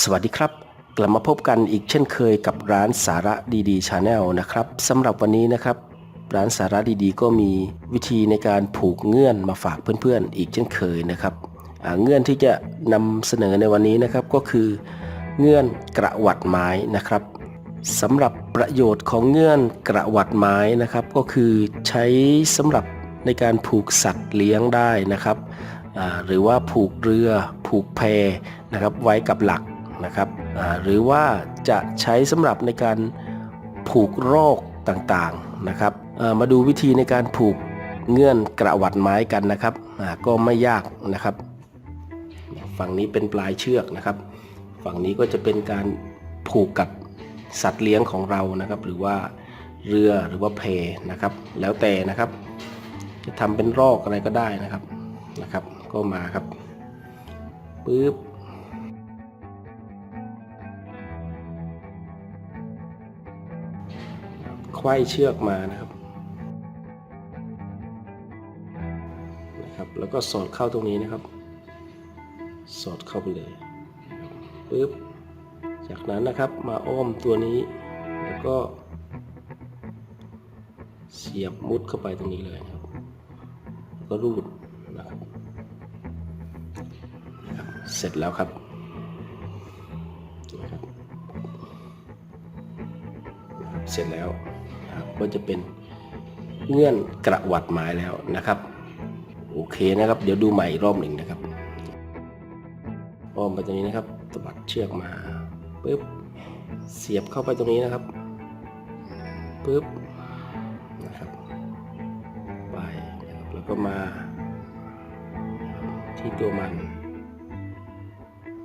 สวัสดีครับ กลับมาพบกันอีกเช่นเคยกับร้านสาระดีๆชาแนลนะครับสำหรับวันนี้นะครับ ร้านสาระดีๆ ก็มีวิธีในการผูกเงื่อนมาฝากเพื่อนๆ อีกเช่นเคยนะครับเงื่อนที่จะนำเสนอในวันนี้นะครับก็คือ เงื่อนกระหวัดไม้นะครับสำหรับประโยชน์ของเงื่อนกระหวัดไม้นะครับ ก็คือใช้สำหรับในการผูกสัตว์เลี้ยงได้นะครับหรือว่าผูกเรือผูกแพนะครับไว้กับหลัก นะครับหรือว่าจะใช้สำหรับในการผูกโรคต่างๆนะครับมาดูวิธีในการผูกเงื่อนกระหวัดไม้กันนะครับก็ไม่ยากนะครับ ฝั่งนี้เป็นปลายเชือกนะครับ ฝั่งนี้ก็จะเป็นการผูกกับสัตว์เลี้ยงของเรานะครับ หรือว่าเรือหรือว่าเพนะครับ แล้วแต่นะครับ จะทำเป็นรอกอะไรก็ได้นะครับนะครับ ก็มาครับปึ๊บ ไขว้เชือกมานะครับนะครับ แล้วก็สอดเข้าตรงนี้นะครับ สอดเข้าไปเลยปึ๊บจากนั้นนะครับมาอ้อมตัวนี้ แล้วก็ เสียบมุดเข้าไปตรงนี้เลยครับ แล้วก็รูดนะครับเสร็จแล้วครับเสร็จแล้ว ก็จะเป็นเงื่อนกระหวัดไม้แล้วนะครับ โอเคนะครับ เดี๋ยวดูใหม่อีกรอบหนึ่งนะครับอ้อมไปตรงนี้นะครับตบัดเชือกมาปึ๊บเสียบเข้าไปตรงนี้นะครับปึ๊บนะครับไปแล้วก็มาที่ตัวมัน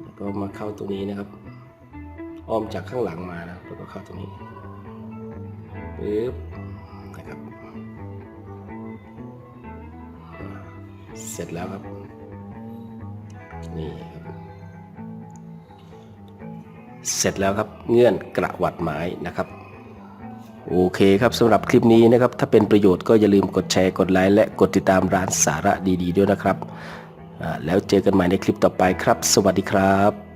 แล้วก็มาเข้าตรงนี้นะครับ อ้อมจากข้างหลังมานะแล้วก็เข้าตรงนี้ ปึ๊บนะครับเสร็จแล้วครับ นี่ครับ เสร็จแล้วครับเงื่อนกระวัดไม้นะครับโอเคครับสำหรับคลิปนี้นะครับ ถ้าเป็นประโยชน์ก็อย่าลืมกดแชร์กดไลค์และกดติดตามร้านสาระดี ๆ ด้วยนะครับ แล้วเจอกันใหม่ในคลิปต่อไปครับ สวัสดีครับ